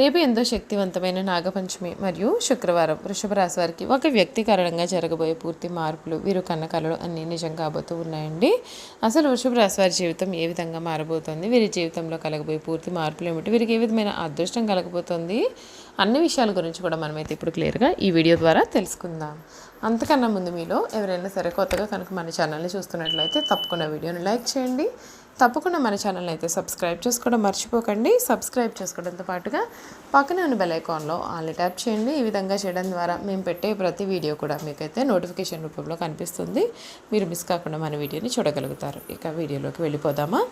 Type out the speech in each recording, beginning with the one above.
రేపు ఎంతో శక్తివంతమైన నాగపంచమి మరియు శుక్రవారం. వృషభ రాశి వారికి ఒక వ్యక్తి కారణంగా జరగబోయే పూర్తి మార్పులు వీరు కన్న కళలు అన్నీ నిజం కాబోతూ ఉన్నాయండి. అసలు వృషభ రాశి వారి జీవితం ఏ విధంగా మారబోతోంది? వీరి జీవితంలో కలగబోయే పూర్తి మార్పులు ఏమిటి? వీరికి ఏ విధమైన అదృష్టం కలగబోతోంది? అన్ని విషయాల గురించి కూడా మనమైతే ఇప్పుడు క్లియర్గా ఈ వీడియో ద్వారా తెలుసుకుందాం. అంతకన్నా ముందు మీలో ఎవరైనా సరే కొత్తగా కనుక మన ఛానల్ని చూస్తున్నట్లయితే తప్పకుండా వీడియోని లైక్ చేయండి. తప్పకుండా మన ఛానల్ అయితే సబ్స్క్రైబ్ చేసుకోవడం మర్చిపోకండి. సబ్స్క్రైబ్ చేసుకోవడంతో పాటుగా పక్కనే ఉన్న బెల్ ఐకాన్లో ఆల్ని ట్యాప్ చేయండి. ఈ విధంగా చేయడం ద్వారా మేము పెట్టే ప్రతి వీడియో కూడా మీకైతే నోటిఫికేషన్ రూపంలో కనిపిస్తుంది. మీరు మిస్ కాకుండా మన వీడియోని చూడగలుగుతారు. ఇక వీడియోలోకి వెళ్ళిపోదామా?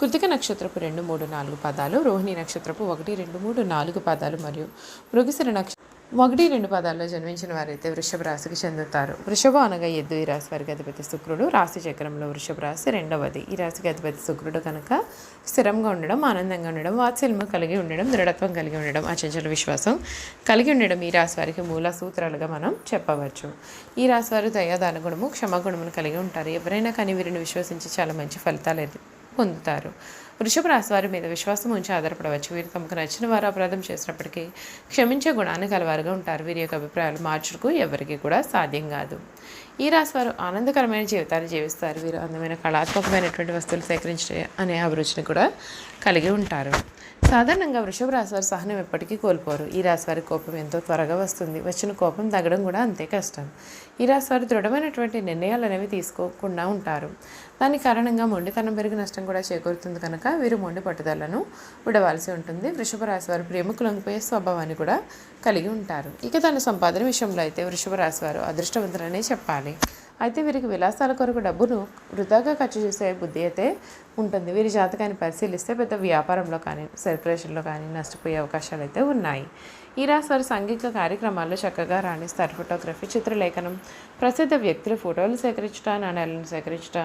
కృతిక నక్షత్రపు రెండు మూడు నాలుగు పదాలు రోహిణి నక్షత్రపు ఒకటి రెండు మూడు నాలుగు పదాలు మరియు మృగశిర నక్ష ఒకటి రెండు పదాల్లో జన్మించిన వారైతే వృషభ రాశికి చెందుతారు. వృషభ అనగా ఎద్దు. ఈ రాశి వారికి అధిపతి శుక్రుడు. రాశి చక్రంలో వృషభ రాశి రెండవది. ఈ రాశికి అధిపతి శుక్రుడు కనుక స్థిరంగా ఉండడం ఆనందంగా ఉండడం వాత్సల్యం కలిగి ఉండడం దృఢత్వం కలిగి ఉండడం అచంచల విశ్వాసం కలిగి ఉండడం ఈ రాశి వారికి మూల సూత్రాలుగా మనం చెప్పవచ్చు. ఈ రాశి వారు దయాదాన గుణము క్షమాగుణమును కలిగి ఉంటారు. ఎవరైనా కానీ వీరిని విశ్వసించి చాలా మంచి ఫలితాలు పొందుతారు. వృషభ రాశి వారి మీద విశ్వాసం ఉంచి ఆధారపడవచ్చు. వీరు తమకు నచ్చిన వారు అపరాధం చేసినప్పటికీ క్షమించే గుణాన్ని కలవారుగా ఉంటారు. వీరి యొక్క అభిప్రాయాలు మార్చుటకు ఎవరికి కూడా సాధ్యం కాదు. ఈ రాశి వారు ఆనందకరమైన జీవితాన్ని జీవిస్తారు. వీరు అందమైన కళాత్మకమైనటువంటి వస్తువులు సేకరించే అనే అభిరుచిని కూడా కలిగి ఉంటారు. సాధారణంగా వృషభ రాశి వారు సహనం ఎప్పటికీ కోల్పోరు. ఈ రాశి వారి కోపం ఎంతో త్వరగా వస్తుంది. వచ్చిన కోపం తగ్గడం కూడా అంతే కష్టం. ఈ రాశి వారు దృఢమైనటువంటి నిర్ణయాలు అనేవి తీసుకోకుండా ఉంటారు. దాని కారణంగా మొండితనం పెరిగి నష్టం కూడా చేకూరుతుంది కనుక వీరు మొండి పట్టుదలను విడవాల్సి ఉంటుంది. వృషభ రాశి వారు ప్రేమకు లొంగిపోయే స్వభావాన్ని కూడా కలిగి ఉంటారు. ఇక తన సంపాదన విషయంలో అయితే వృషభ రాశి వారు అదృష్టవంతులనే చెప్పాలి. అయితే వీరికి విలాసాల కొరకు డబ్బును వృధాగా ఖర్చు చేసే బుద్ధి అయితే ఉంటుంది. వీరి జాతకాన్ని పరిశీలిస్తే పెద్ద వ్యాపారంలో కానీ సర్క్యులేషన్లో కానీ నష్టపోయే అవకాశాలు అయితే ఉన్నాయి. ఈ రాశి వారు సాంఘిక కార్యక్రమాల్లో చక్కగా రాణిస్తారు. ఫోటోగ్రఫీ చిత్రలేఖనం ప్రసిద్ధ వ్యక్తుల ఫోటోలు సేకరించుట నాణ్యాలను సేకరించుట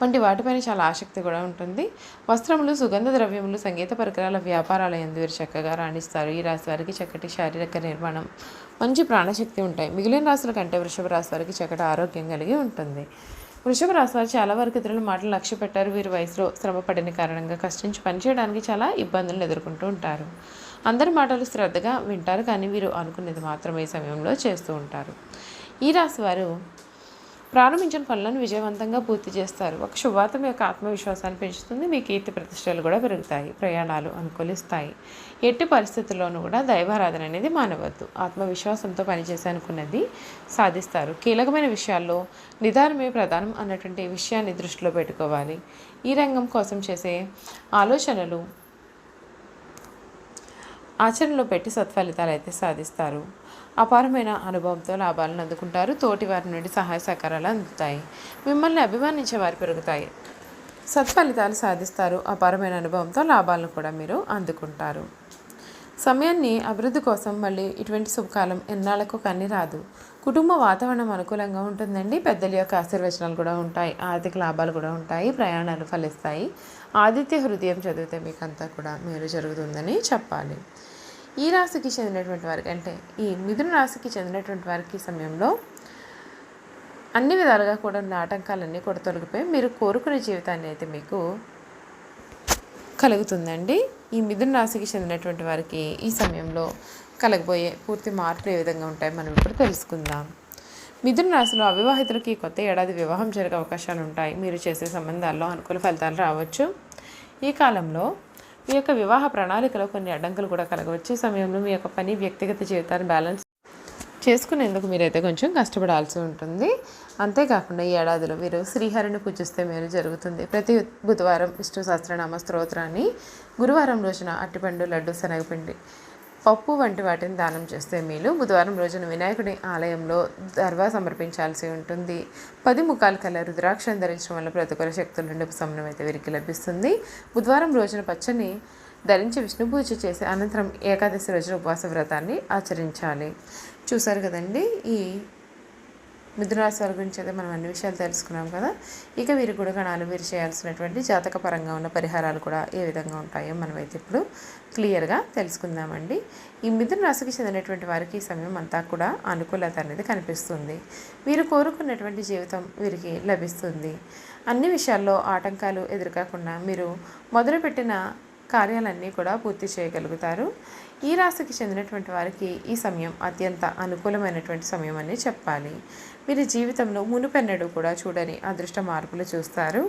వంటి వాటిపైన చాలా ఆసక్తి కూడా ఉంటుంది. వస్త్రములు సుగంధ ద్రవ్యములు సంగీత పరికరాల వ్యాపారాల ఎందు వీరు చక్కగా రాణిస్తారు. ఈ రాశి వారికి చక్కటి శారీరక నిర్మాణం మంచి ప్రాణశక్తి ఉంటాయి. మిగిలిన రాశుల కంటే వృషభ రాశి వారికి చక్కటి ఆరోగ్యం కలిగి ఉంటుంది. వృషభ రాశి వారు చాలా వరకు ఇతరుల మాటలు లక్ష్య పెట్టారు. వీరు వయసులో శ్రమ పడిన కారణంగా కష్టించి పనిచేయడానికి చాలా ఇబ్బందులను ఎదుర్కొంటూ ఉంటారు. అందరి మాటలు శ్రద్ధగా వింటారు. కానీ వీరు అనుకునేది మాత్రమే సమయంలో చేస్తూ ఉంటారు. ఈ రాశి వారు ప్రారంభించిన పనులను విజయవంతంగా పూర్తి చేస్తారు. ఒక శుభార్త మీ యొక్క ఆత్మవిశ్వాసాన్ని పెంచుతుంది. మీ కీర్తి ప్రతిష్టలు కూడా పెరుగుతాయి. ప్రయాణాలు అనుకూలిస్తాయి. ఎట్టి పరిస్థితుల్లోనూ కూడా దైవారాధన అనేది మానవద్దు. ఆత్మవిశ్వాసంతో పనిచేసి అనుకున్నది సాధిస్తారు. కీలకమైన విషయాల్లో నిదానమే ప్రధానం అన్నటువంటి విషయాన్ని దృష్టిలో పెట్టుకోవాలి. ఈ రంగం కోసం చేసే ఆలోచనలు ఆచరణలో పెట్టి సత్ఫలితాలు అయితే సాధిస్తారు. అపారమైన అనుభవంతో లాభాలను అందుకుంటారు. తోటి వారి నుండి సహాయ సహకారాలు అందుతాయి. మిమ్మల్ని అభిమానించే వారు పెరుగుతాయి. సత్ఫలితాలు సాధిస్తారు. అపారమైన అనుభవంతో లాభాలను కూడా మీరు అందుకుంటారు. సమయాన్ని అభివృద్ధి కోసం మళ్ళీ ఇటువంటి శుభకాలం ఎన్నాళ్ళకు కన్ని రాదు. కుటుంబ వాతావరణం అనుకూలంగా ఉంటుందండి. పెద్దల యొక్క ఆశీర్వచనాలు కూడా ఉంటాయి. ఆర్థిక లాభాలు కూడా ఉంటాయి. ప్రయాణాలు ఫలిస్తాయి. ఆదిత్య హృదయం చదివితే మీకు అంతా కూడా మేలు జరుగుతుందని చెప్పాలి. ఈ రాశికి చెందినటువంటి వారికి అంటే ఈ మిథున రాశికి చెందినటువంటి వారికి ఈ సమయంలో అన్ని విధాలుగా కూడా ఉన్న ఆటంకాలన్నీ కూడా తొలగిపోయి మీరు కోరుకునే జీవితాన్ని అయితే మీకు కలుగుతుందండి. ఈ మిథున రాశికి చెందినటువంటి వారికి ఈ సమయంలో కలగబోయే పూర్తి మార్పులు ఏ విధంగా ఉంటాయి మనం ఇప్పుడు తెలుసుకుందాం. మిథున రాశిలో అవివాహితులకి కొత్త ఏడాది వివాహం జరిగే అవకాశాలు ఉంటాయి. మీరు చేసే సంబంధాల్లో అనుకూల ఫలితాలు రావచ్చు. ఈ కాలంలో మీ యొక్క వివాహ ప్రణాళికలో కొన్ని అడ్డంకులు కూడా కలగవచ్చు. ఈ సమయంలో మీ యొక్క పని వ్యక్తిగత జీవితాన్ని బ్యాలెన్స్ చేసుకునేందుకు మీరైతే కొంచెం కష్టపడాల్సి ఉంటుంది. అంతేకాకుండా ఈ ఏడాదిలో మీరు శ్రీహరిని పూజిస్తే మేలు జరుగుతుంది. ప్రతి బుధవారం విష్ణు సహస్రనామ స్తోత్రాన్ని గురువారం రోజున అట్టిపండు లడ్డు శనగపిండి పప్పు వంటి వాటిని దానం చేస్తే మేలు బుధవారం రోజున వినాయకుడి ఆలయంలో దర్వా సమర్పించాల్సి ఉంటుంది. పది ముఖాలు కల రుద్రాక్షను ధరించడం వల్ల ప్రతికూల శక్తుల నుండి ఉపశమనం అయితే వీరికి లభిస్తుంది. బుధవారం రోజున పచ్చని ధరించి విష్ణు పూజ చేసి అనంతరం ఏకాదశి రోజున ఉపవాస వ్రతాన్ని ఆచరించాలి. చూసారు కదండి ఈ మిథునరాశి వారి గురించి అయితే మనం అన్ని విషయాలు తెలుసుకున్నాం కదా. ఇక వీరి గణాలు వీరు చేయాల్సినటువంటి జాతకపరంగా ఉన్న పరిహారాలు కూడా ఏ విధంగా ఉంటాయో మనమైతే ఇప్పుడు క్లియర్గా తెలుసుకుందామండి. ఈ మిథున రాశికి చెందినటువంటి వారికి ఈ సమయం అంతా కూడా అనుకూలత అనేది కనిపిస్తుంది. వీరు కోరుకున్నటువంటి జీవితం వీరికి లభిస్తుంది. అన్ని విషయాల్లో ఆటంకాలు ఎదురుకాకుండా మీరు మొదలుపెట్టిన కార్యాలన్నీ కూడా పూర్తి చేయగలుగుతారు. ఈ రాశికి చెందినటువంటి వారికి ఈ సమయం అత్యంత అనుకూలమైనటువంటి సమయం అని చెప్పాలి. వీరి జీవితంలో మునుపెన్నడూ కూడా చూడని అదృష్ట మార్పులు చూస్తారు.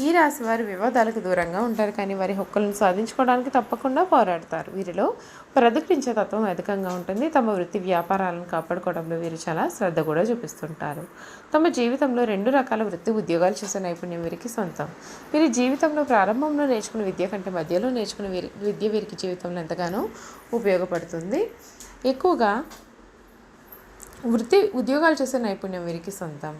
ఈ రాశి వారు వివాదాలకు దూరంగా ఉంటారు కానీ వారి హక్కులను సాధించుకోవడానికి తప్పకుండా పోరాడతారు. వీరిలో ప్రదర్శించే తత్వం అధికంగా ఉంటుంది. తమ వృత్తి వ్యాపారాలను కాపాడుకోవడంలో వీరు చాలా శ్రద్ధ కూడా చూపిస్తుంటారు. తమ జీవితంలో రెండు రకాల వృత్తి ఉద్యోగాలు చేసే నైపుణ్యం వీరికి సొంతం. వీరి జీవితంలో ప్రారంభంలో నేర్చుకున్న విద్య కంటే మధ్యలో నేర్చుకునే వీరి విద్య వీరికి జీవితంలో ఎంతగానో ఉపయోగపడుతుంది. ఎక్కువగా వృత్తి ఉద్యోగాలు చేసే నైపుణ్యం వీరికి సొంతం.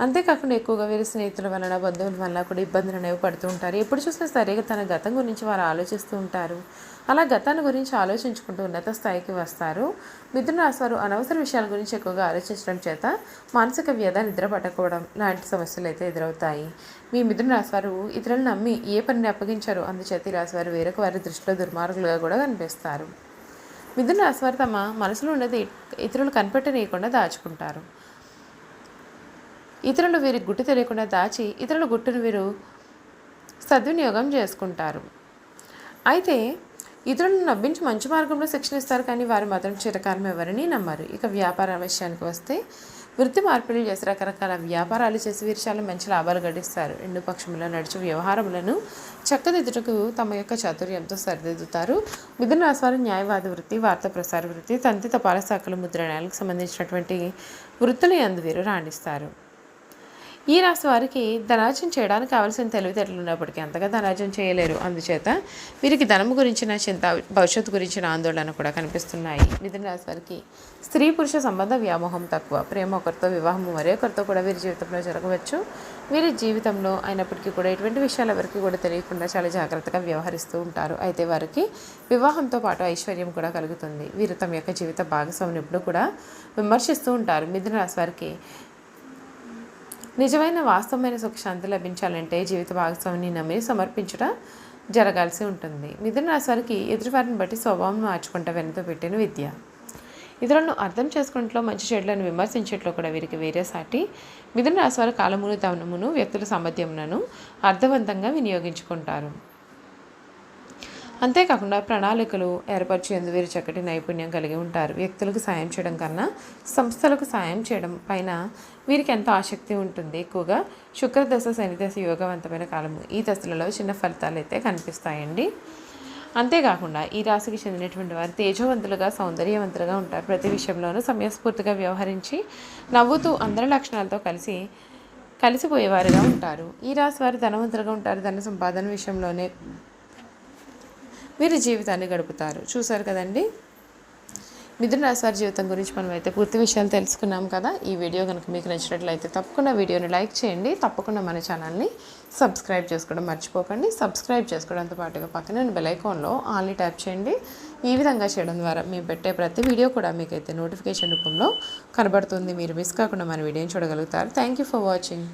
అంతేకాకుండా ఎక్కువగా వీరి స్నేహితుల వలన బంధువుల వల్ల కూడా ఇబ్బందులు అనేవి పడుతూ ఉంటారు. ఎప్పుడు చూసినా సరే తన గతం గురించి వారు ఆలోచిస్తూ ఉంటారు. అలా గతాన్ని గురించి ఆలోచించుకుంటూ ఉన్నత స్థాయికి వస్తారు. మిథున రాశివారు అనవసర విషయాల గురించి ఎక్కువగా ఆలోచించడం చేత మానసిక వ్యధ నిద్ర పట్టకపోవడం లాంటి సమస్యలు అయితే ఎదురవుతాయి. మీ మిథున రాశివారు ఇతరులను నమ్మి ఏ పనిని అప్పగించారో అందుచేత ఈ రాశి వారు వేరొక వారి దృష్టిలో దుర్మార్గులుగా కూడా కనిపిస్తారు. మిథున రాశి వారు తమ మనసులో ఉన్నది ఇతరులు కనిపెట్టనీయకుండా దాచుకుంటారు. ఇతరులు వీరి గుట్టు తెలియకుండా దాచి ఇతరుల గుట్టును వీరు సద్వినియోగం చేసుకుంటారు. అయితే ఇతరులను నవ్వించి మంచి మార్గంలో శిక్షణ ఇస్తారు కానీ వారు మాత్రం చిరకాలం ఎవరిని నమ్మరు. ఇక వ్యాపార విషయానికి వస్తే వృత్తి మార్పిడి చేసి రకరకాల వ్యాపారాలు చేసి వీరు చాలా మంచి లాభాలు గడిస్తారు. రెండు పక్షములో నడిచే వ్యవహారములను చక్కదిద్దుటకు తమ యొక్క చాతుర్యంతో సరిదిద్దుతారు. మిథున రాశి న్యాయవాద వృత్తి వార్తా ప్రసార వృత్తి తంతి తపాల శాఖల ముద్రణాలకు సంబంధించినటువంటి వృత్తులు అందు వీరు రాణిస్తారు. ఈ రాశి వారికి ధనార్జన చేయడానికి కావాల్సిన తెలివితేటలు ఉన్నప్పటికీ అంతగా ధనార్జన చేయలేరు. అందుచేత వీరికి ధనం గురించిన చింత భవిష్యత్తు గురించిన ఆందోళన కూడా కనిపిస్తున్నాయి. మిథున రాశి వారికి స్త్రీ పురుష సంబంధ వ్యామోహం తక్కువ. ప్రేమ ఒకరితో వివాహం మరొకరితో కూడా వీరి జీవితంలో జరగవచ్చు. వీరి జీవితంలో అయినప్పటికీ కూడా ఎటువంటి విషయాలు ఎవరికి కూడా తెలియకుండా చాలా జాగ్రత్తగా వ్యవహరిస్తూ ఉంటారు. అయితే వారికి వివాహంతో పాటు ఐశ్వర్యం కూడా కలుగుతుంది. వీరు తమ యొక్క జీవిత భాగస్వామిని ఎప్పుడు కూడా విమర్శిస్తూ ఉంటారు. మిథున రాశి వారికి నిజమైన వాస్తవమైన సుఖశాంతి లభించాలంటే జీవిత భాగస్వామిని నమ్మి సమర్పించడం జరగాల్సి ఉంటుంది. మిథున రాశి వారికి ఎదుటివారిని బట్టి స్వభావం మార్చుకుంటా వెనుతో పెట్టిన విద్య. ఇతరులను అర్థం చేసుకున్నట్లో మంచి చెడులను విమర్శించేట్లో కూడా వీరికి వేరే సాటి. మిథున రాశి వారి కాలమును తవనమును వ్యక్తుల సామర్థ్యములను అర్థవంతంగా వినియోగించుకుంటారు. అంతేకాకుండా ప్రణాళికలు ఏర్పరిచేందు వీరు చక్కటి నైపుణ్యం కలిగి ఉంటారు. వ్యక్తులకు సాయం చేయడం కన్నా సంస్థలకు సాయం చేయడం పైన వీరికి ఎంతో ఆసక్తి ఉంటుంది. ఎక్కువగా శుక్రదశ శనిదశ యోగవంతమైన కాలము ఈ దశలలో చిన్న ఫలితాలు అయితే కనిపిస్తాయండి. అంతేకాకుండా ఈ రాశికి చెందినటువంటి వారు తేజవంతులుగా సౌందర్యవంతులుగా ఉంటారు. ప్రతి విషయంలోనూ సమయస్ఫూర్తిగా వ్యవహరించి నవ్వుతూ అందరి లక్షణాలతో కలిసి కలిసిపోయేవారుగా ఉంటారు. ఈ రాశి వారు ధనవంతులుగా ఉంటారు. ధన సంపాదన విషయంలోనే వీరి జీవితాన్ని గడుపుతారు. చూసారు కదండి? మిథున రాశి వారి జీవితం గురించి మనం అయితే పూర్తి విషయాలు తెలుసుకున్నాం కదా. ఈ వీడియో కనుక మీకు నచ్చినట్లయితే తప్పకుండా వీడియోని లైక్ చేయండి. తప్పకుండా మన ఛానల్ని సబ్స్క్రైబ్ చేసుకోవడం మర్చిపోకండి. సబ్స్క్రైబ్ చేసుకోవడంతో పాటుగా పక్కన బెల్ ఐకాన్లో ఆన్లీ ట్యాప్ చేయండి. ఈ విధంగా చేయడం ద్వారా మేము పెట్టే ప్రతి వీడియో కూడా మీకైతే నోటిఫికేషన్ రూపంలో కనబడుతుంది. మీరు మిస్ కాకుండా మన వీడియోని చూడగలుగుతారు. Thank you for watching.